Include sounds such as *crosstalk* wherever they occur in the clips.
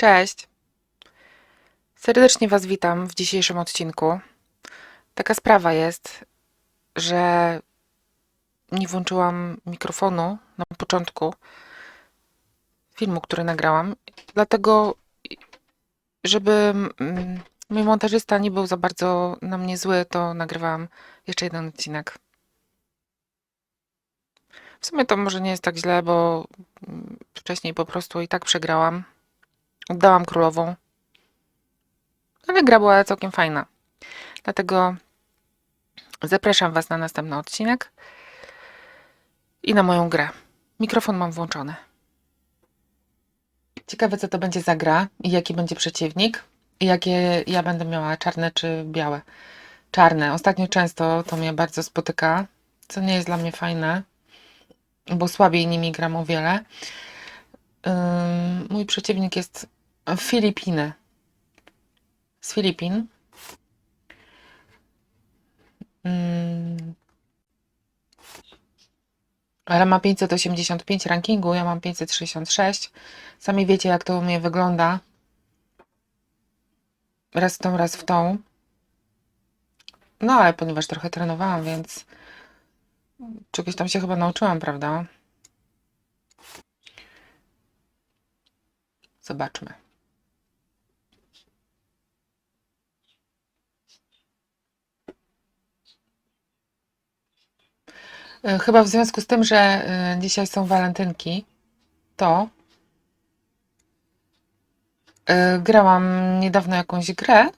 Cześć. Serdecznie Was witam w dzisiejszym odcinku. Taka sprawa jest, że nie włączyłam mikrofonu na początku filmu, który nagrałam, dlatego, żeby mój montażysta nie był za bardzo na mnie zły, to nagrywałam jeszcze jeden odcinek. W sumie to może nie jest tak źle, bo wcześniej po prostu i tak przegrałam. Oddałam królową. Ale gra była całkiem fajna. Dlatego zapraszam Was na następny odcinek i na moją grę. Mikrofon mam włączony. Ciekawe, co to będzie za gra i jaki będzie przeciwnik i jakie ja będę miała, czarne czy białe. Czarne. Ostatnio często to mnie bardzo spotyka, co nie jest dla mnie fajne, bo słabiej nimi gram o wiele. Mój przeciwnik jest Filipiny. Z Filipin. Ym, ale ma 585 rankingu, ja mam 566. Sami wiecie, jak to u mnie wygląda. Raz w tą, raz w tą. No, ale ponieważ trochę trenowałam, więc czegoś tam się chyba nauczyłam, prawda? Zobaczmy. Chyba w związku z tym, że e, dzisiaj są walentynki, to e, grałam niedawno jakąś grę.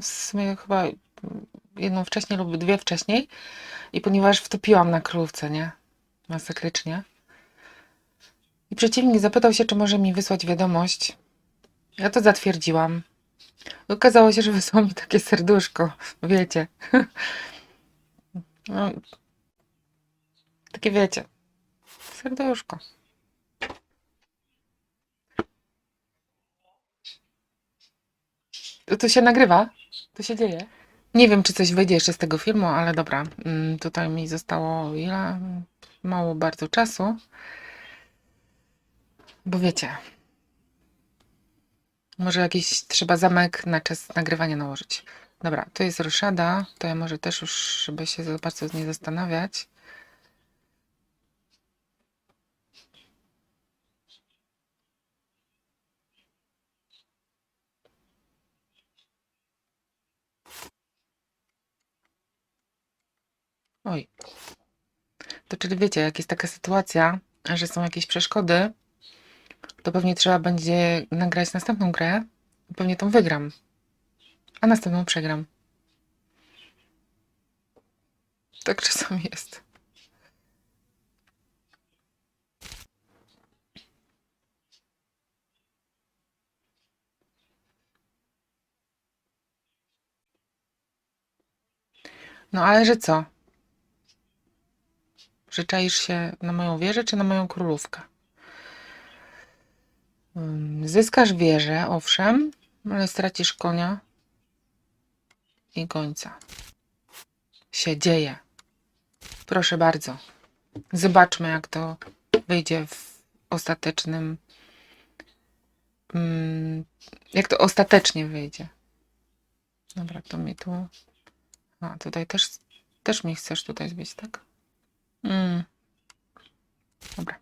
W sumie chyba jedną wcześniej lub dwie wcześniej. I ponieważ wtopiłam na królówce, nie? Masakrycznie. I przeciwnik zapytał się, czy może mi wysłać wiadomość. Ja to zatwierdziłam. Okazało się, że wysłał mi takie serduszko, wiecie. *laughs* No, takie wiecie. Serduszko. To, się nagrywa? To się dzieje? Nie wiem, czy coś wyjdzie jeszcze z tego filmu, ale dobra. Mm, Tutaj mi zostało ile? Mało bardzo czasu. Bo wiecie, może jakiś trzeba zamek na czas nagrywania nałożyć. Dobra, to jest roszada, to ja może też już, żeby się za bardzo nie zastanawiać. Oj. To czyli wiecie, jak jest taka sytuacja, że są jakieś przeszkody, to pewnie trzeba będzie nagrać następną grę. Pewnie tą wygram, a następną przegram. Tak czasami jest. No ale że co? Że czaisz się na moją wieżę czy na moją królówkę? Zyskasz wieżę, owszem, ale stracisz konia i gońca. Się dzieje. Proszę bardzo. Zobaczmy, jak to wyjdzie w ostatecznym. ym, Jak to ostatecznie wyjdzie. Dobra, to mi tu. A, tutaj też, też mi chcesz tutaj zbić, tak? Mm. Dobra.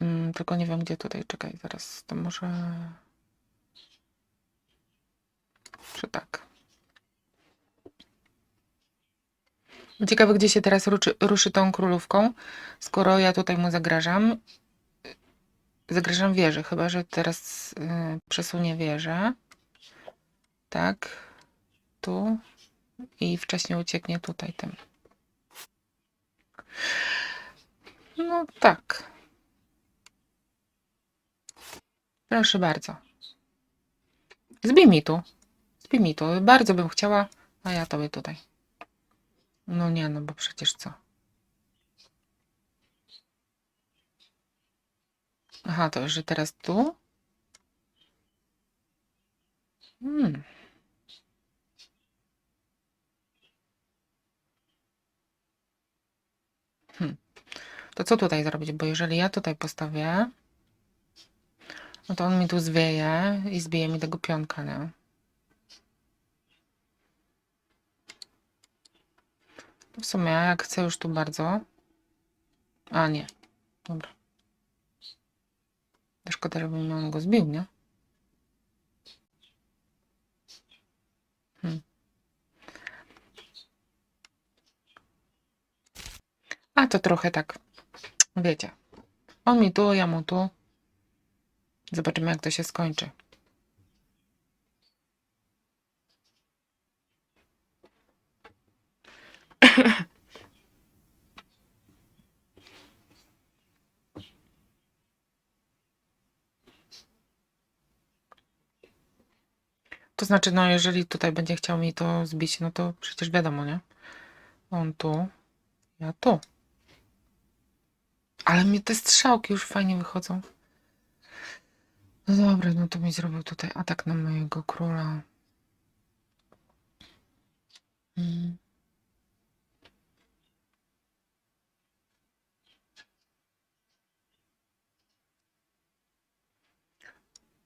Mm. Tylko nie wiem, gdzie tutaj. Czekaj, zaraz. To może. Czy tak? Ciekawe, gdzie się teraz ruszy, ruszy tą królówką, skoro ja tutaj mu zagrażam. Zagrażam wieżę, chyba że teraz y, przesunie wieżę. Tak. Tu. I wcześniej ucieknie tutaj tym. No tak. Proszę bardzo. Zbij mi tu. Zbij mi tu. Bardzo bym chciała, a ja tobie tutaj. No nie, no bo przecież co? Aha, to że teraz tu? Hmm. Hmm. To co tutaj zrobić? Bo jeżeli ja tutaj postawię, no to on mi tu zwieje i zbije mi tego pionka, nie? W sumie, jak chcę już tu bardzo. A nie. Dobra. Szkoda, żebym on go zbił, nie? Hmm. A to trochę tak, wiecie. On mi tu, ja mu tu. Zobaczymy, jak to się skończy. To znaczy, no jeżeli tutaj będzie chciał mi to zbić, no to przecież wiadomo, nie? On tu, ja tu. Ale mi te strzałki już fajnie wychodzą. No dobra, no to mi zrobił tutaj atak na mojego króla. Mm.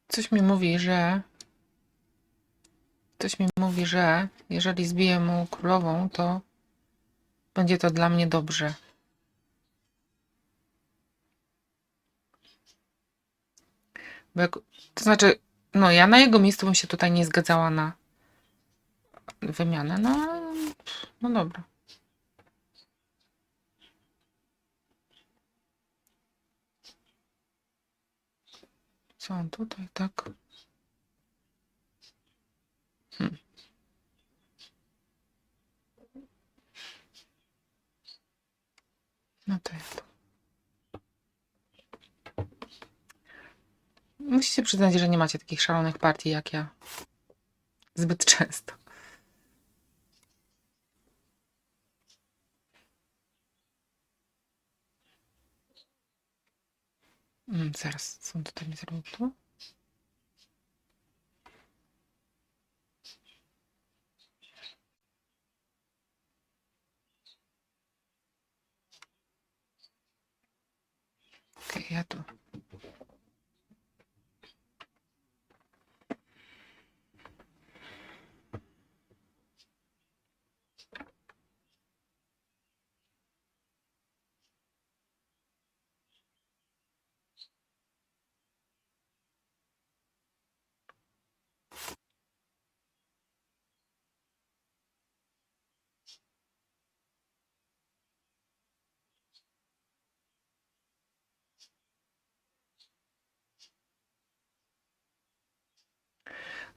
Coś mi mówi, że. Coś mi mówi, że jeżeli zbiję mu królową, to będzie to dla mnie dobrze. Jak, to znaczy, no ja na jego miejscu bym się tutaj nie zgadzała na wymianę. No, no dobra. Co on tutaj, tak? Hmm. No to ja Musicie przyznać, że nie macie takich szalonych partii jak ja. Zbyt często. Mm, zaraz, co tutaj mi zrobił? Okej, ja tu.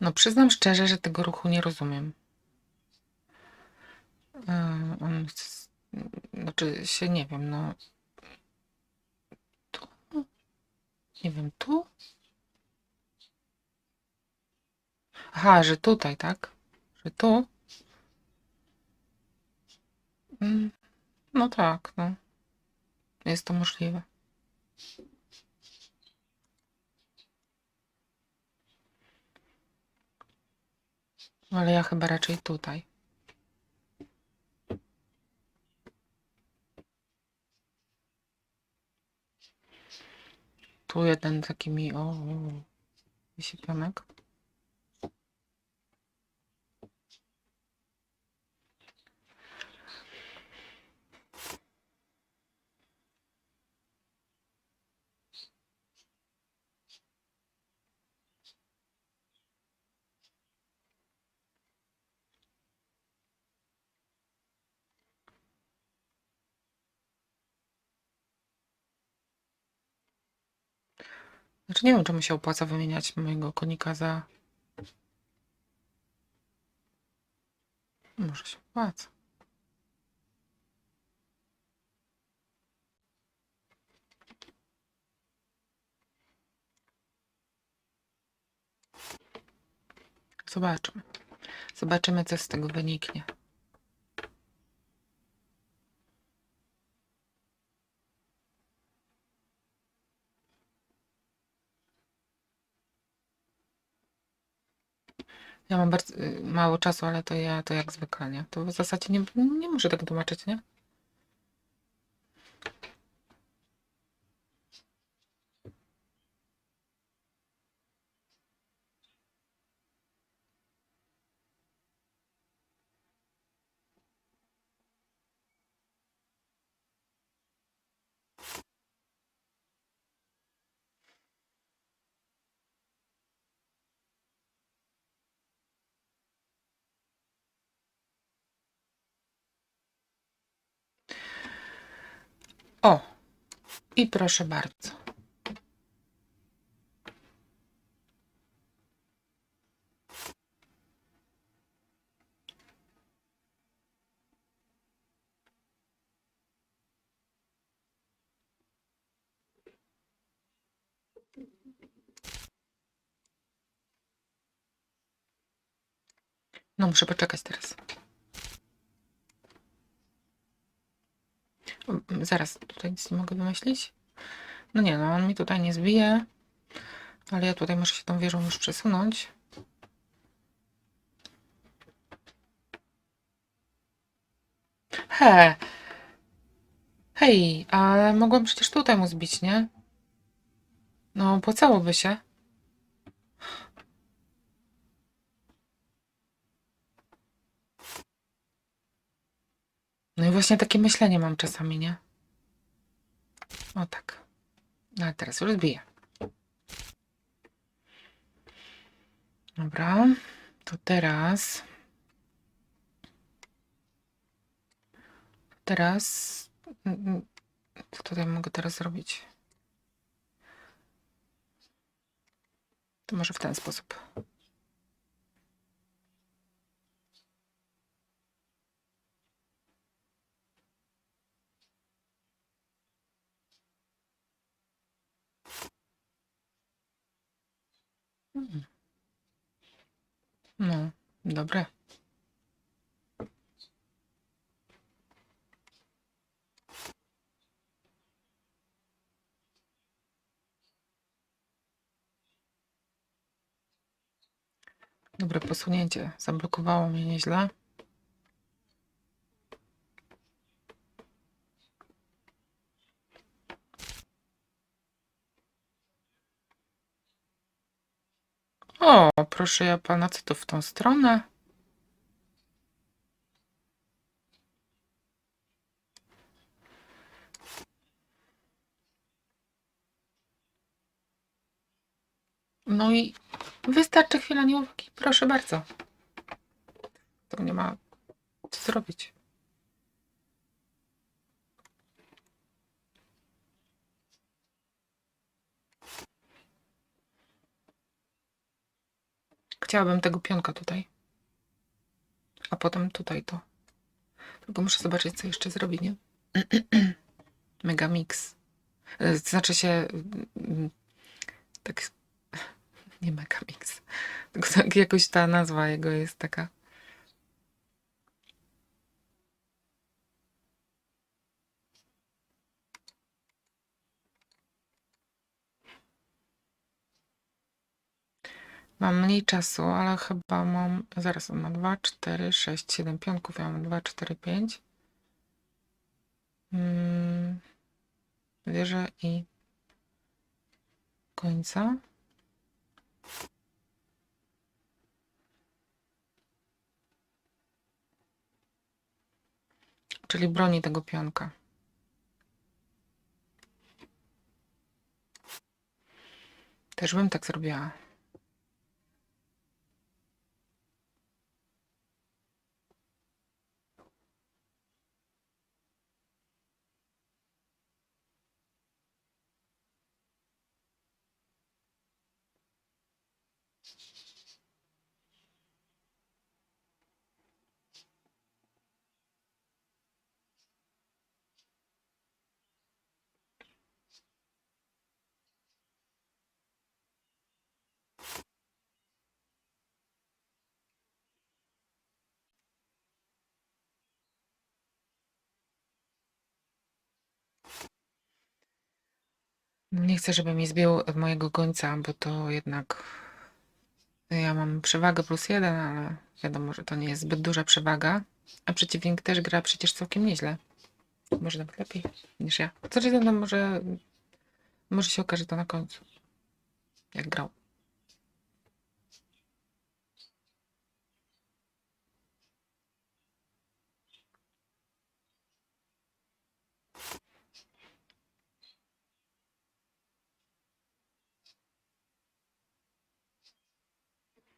No przyznam szczerze, że tego ruchu nie rozumiem. Yy, On znaczy się nie wiem, no. Tu? Nie wiem, tu? Aha, że tutaj, tak? Że tu? Mm, No tak, no. Jest to możliwe. Ale ja chyba raczej tutaj. Tu jeden taki mi, o, o, wisi pionek. Znaczy nie wiem, czemu się opłaca wymieniać mojego konika za... Może się opłaca. Zobaczmy. Zobaczymy, co z tego wyniknie. Ja mam bardzo y, mało czasu, ale to ja to jak zwykle, nie? To w zasadzie nie, nie muszę tego tłumaczyć, nie? I proszę bardzo. No muszę poczekać teraz. Mm, Zaraz, tutaj nic nie mogę wymyślić. No nie, no on mi tutaj nie zbije. Ale ja tutaj muszę się tą wieżą już przesunąć. He! Hej, ale mogłam przecież tutaj mu zbić, nie? No, opłacałoby się. No i właśnie takie myślenie mam czasami, nie? O tak. No ale teraz już zbiję. Dobra, to teraz. Teraz. mm, mm, Co tutaj mogę teraz zrobić? To może w ten sposób. No, dobre. Dobre posunięcie. Zablokowało mnie nieźle. O, proszę ja pana, co to w tą stronę? No i wystarczy chwila nieuwagi. Proszę bardzo. To nie ma co zrobić. Chciałabym tego pionka tutaj. A potem tutaj to. Tylko muszę zobaczyć, co jeszcze zrobi, nie? *clears throat* Mega mix. E, Znaczy się. mm, Tak. *laughs* Nie mega mix. Tylko tak jakoś ta nazwa jego jest taka. Mam mniej czasu, ale chyba mam. Zaraz on ma 2, 4, 6, 7 pionków. Ja mam 2, 4, 5. Mm, wieżę i końca. Czyli broni tego pionka. Też bym tak zrobiła. Nie chcę, żeby mi zbił mojego gońca, bo to jednak ja mam przewagę plus jeden, ale wiadomo, że to nie jest zbyt duża przewaga. A przeciwnik też gra przecież całkiem nieźle. Może nawet lepiej niż ja. Co czy no może, może się okaże to na końcu. Jak grał.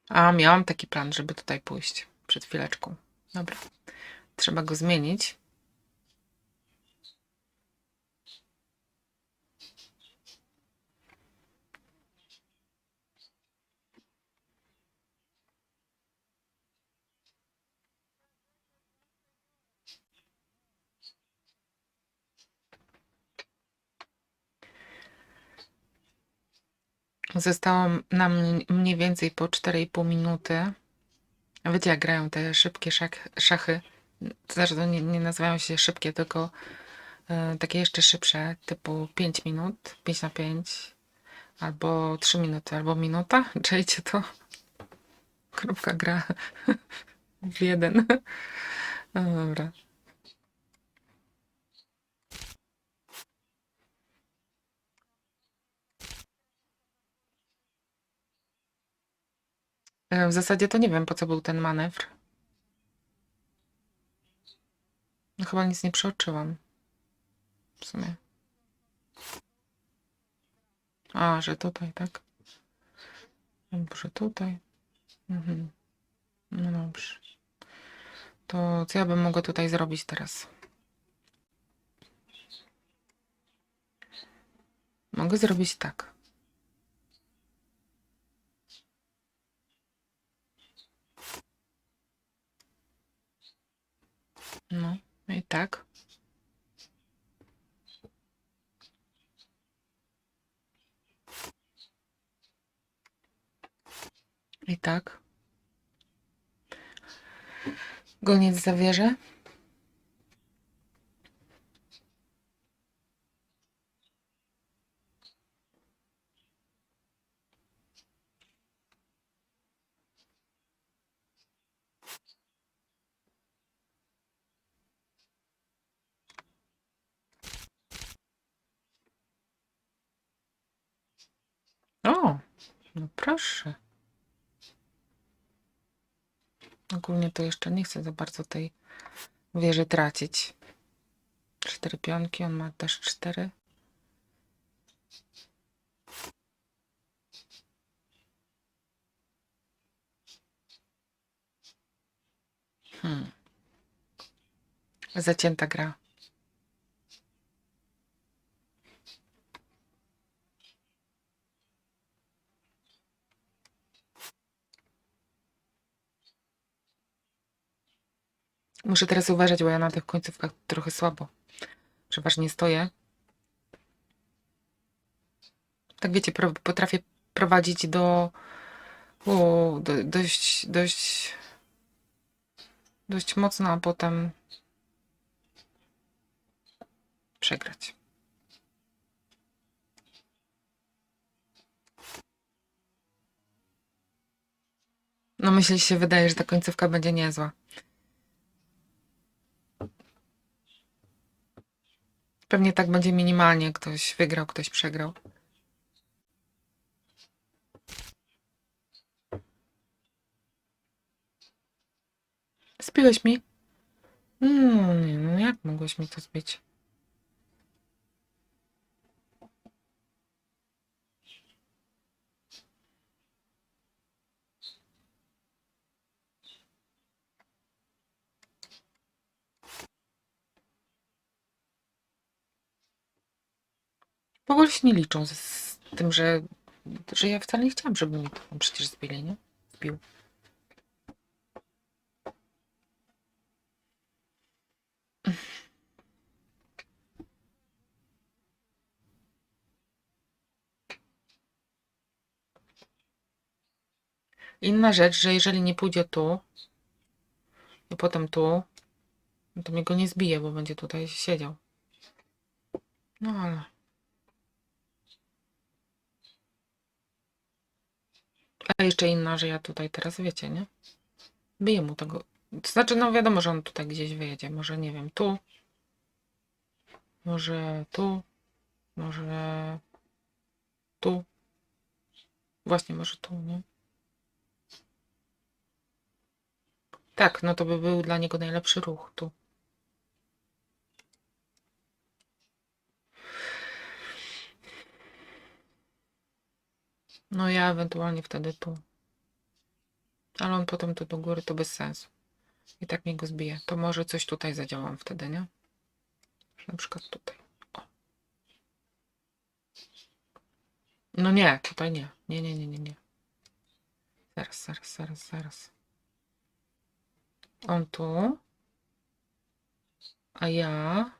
A, miałam taki plan, żeby tutaj pójść przed chwileczką. Dobra. Trzeba go zmienić. Zostało nam mniej więcej po 4,5 minuty. Wiecie, jak grają te szybkie szach, szachy? To znaczy, nie, nie nazywają się szybkie, tylko e, takie jeszcze szybsze, typu 5 minut, 5 na 5, albo 3 minuty, albo minuta. *laughs* Czajcie to? Kropka gra *laughs* w jeden. *laughs* No dobra. W zasadzie to nie wiem, po co był ten manewr. No chyba nic nie przeoczyłam. W sumie. A, że tutaj, tak? Może tutaj. Mhm. No dobrze. To co ja bym mogła tutaj zrobić teraz? Mogę zrobić tak. No i tak. I tak. Goniec zawierze. O, no proszę. Ogólnie to jeszcze nie chcę za bardzo tej wieży tracić. Cztery pionki, on ma też cztery. Hmm. Zacięta gra. Muszę teraz uważać, bo ja na tych końcówkach trochę słabo. Przeważnie stoję. Tak wiecie, potrafię prowadzić do, o, do dość, dość, dość mocno, a potem przegrać. No myślę, się wydaje, że ta końcówka będzie niezła. Pewnie tak będzie minimalnie. Ktoś wygrał, ktoś przegrał. Zbiłeś mi? No nie, no jak mogłeś mi to zbić? W ogóle się nie liczą z, z tym, że, że ja wcale nie chciałam, żeby mi to przecież zbili, nie? Zbił. Inna rzecz, że jeżeli nie pójdzie tu i potem tu, no to mnie go nie zbije, bo będzie tutaj siedział. No ale... A jeszcze inna, że ja tutaj teraz, wiecie, nie? Biję mu tego. To znaczy, no wiadomo, że on tutaj gdzieś wyjedzie. Może, nie wiem, tu. Może tu. Może tu. Właśnie, może tu, nie? Tak, no to by był dla niego najlepszy ruch tu. No ja ewentualnie wtedy tu. Ale on potem tu do góry to bez sensu. I tak mnie go zbije. To może coś tutaj zadziałam wtedy, nie? Na przykład tutaj. O. No nie, tutaj nie. Nie, nie, nie, nie, nie. Zaraz, zaraz, zaraz, zaraz. On tu. A ja.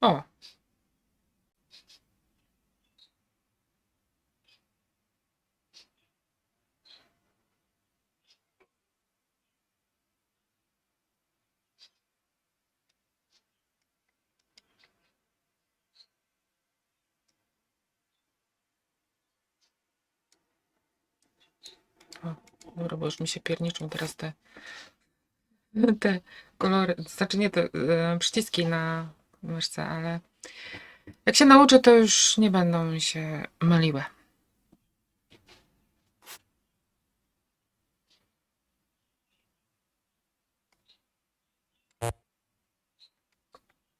O. O, dobra, bo już mi się pierniczą teraz te, te kolory, znaczy nie te e, przyciski na myszce, ale jak się nauczę, to już nie będą mi się myliły.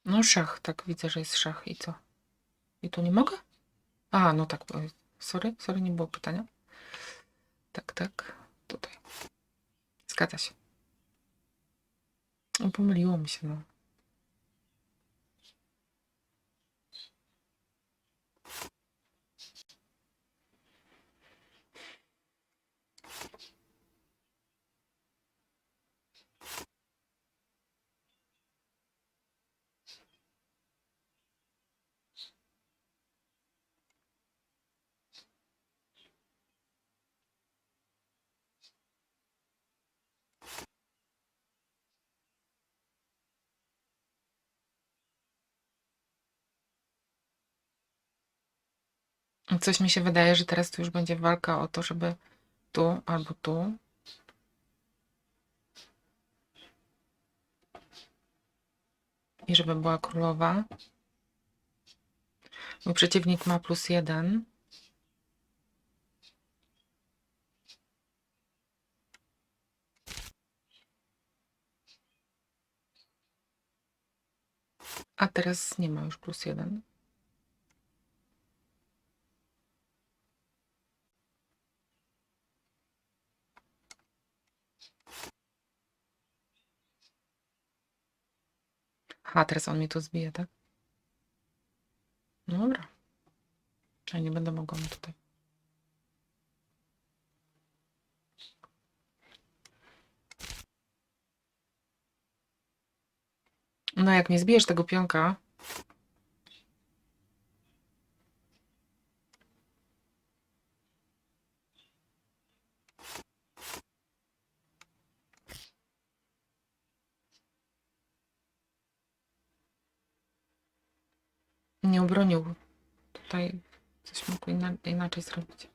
No szach, tak widzę, że jest szach i co? I tu nie mogę? A, no tak, sorry, sorry, nie było pytania. Tak, tak, tutaj. Zgadza się. No, pomyliło mi się, no. Coś mi się wydaje, że teraz tu już będzie walka o to, żeby tu albo tu. I żeby była królowa. Mój przeciwnik ma plus jeden. A teraz nie ma już plus jeden. Aha, teraz on mnie tu zbije, tak? No dobra. Ja nie będę mogła tutaj. No jak nie zbijesz tego pionka, nie obronił. Tutaj coś mógł inaczej zrobić.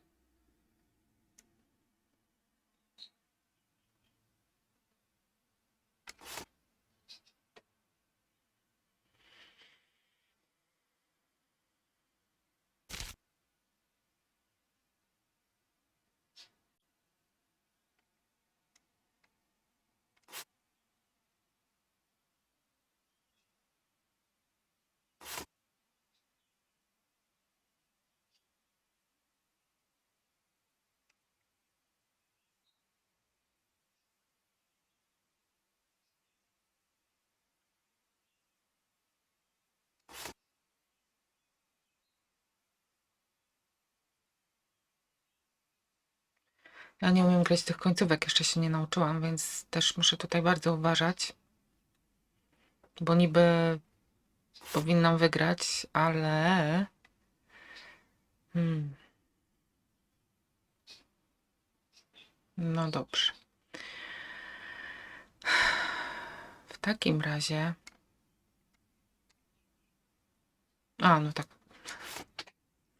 Ja nie umiem grać tych końcówek, jeszcze się nie nauczyłam, więc też muszę tutaj bardzo uważać. Bo niby powinnam wygrać, ale. Hmm. No dobrze. W takim razie. A, no tak.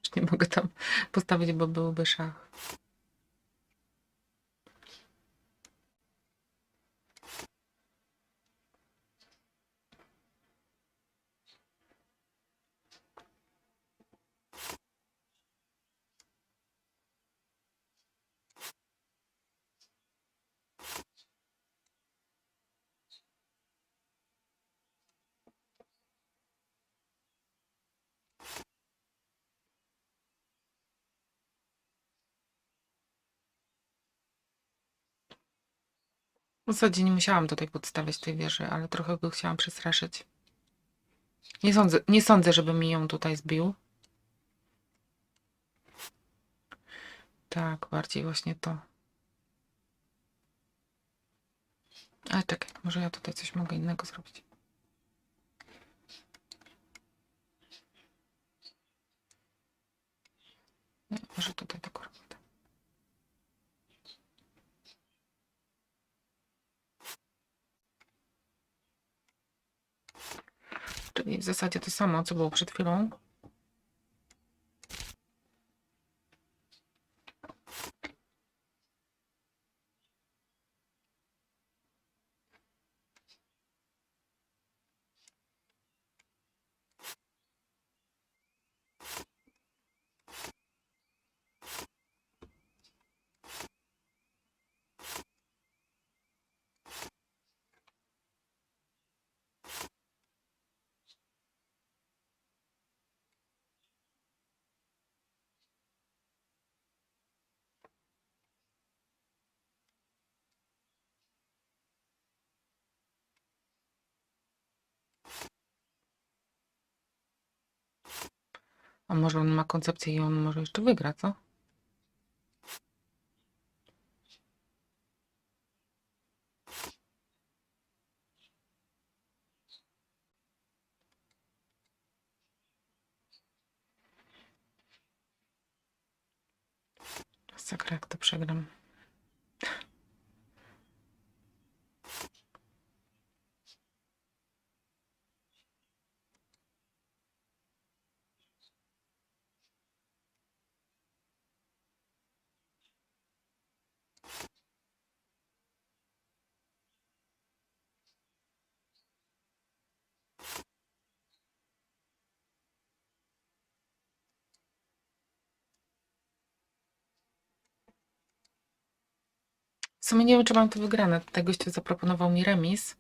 Już nie mogę tam postawić, bo byłby szach. W zasadzie nie musiałam tutaj podstawiać tej wieży, ale trochę go chciałam przestraszyć. Nie sądzę, nie sądzę, żeby mi ją tutaj zbił. Tak, bardziej właśnie to. Ale czekaj, może ja tutaj coś mogę innego zrobić. Nie, może tutaj tak robię. Czyli w zasadzie to samo, co było przed chwilą. A może on ma koncepcję i on może jeszcze wygra, co? Sakra, jak to przegram. W sumie nie wiem, czy mam to wygrane. Tutaj gościu zaproponował mi remis.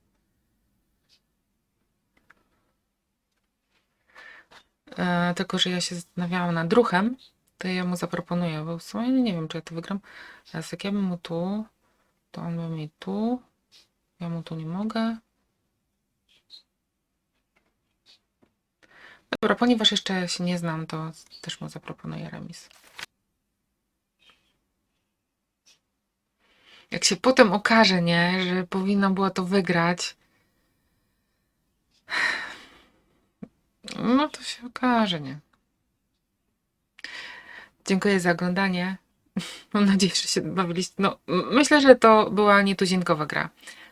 E, tylko, że ja się zastanawiałam nad druchem, to ja mu zaproponuję, bo w sumie nie wiem, czy ja to wygram. Teraz jak ja bym mu tu, to on by mi tu. Ja mu tu nie mogę. Dobra, ponieważ jeszcze się nie znam, to też mu zaproponuję remis. Jak się potem okaże, nie, że powinno było to wygrać, no to się okaże, nie. Dziękuję za oglądanie. Mam nadzieję, że się bawiliście. No, myślę, że to była nietuzinkowa gra.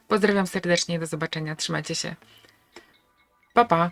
Pozdrawiam serdecznie, do zobaczenia. Trzymajcie się. Pa, pa.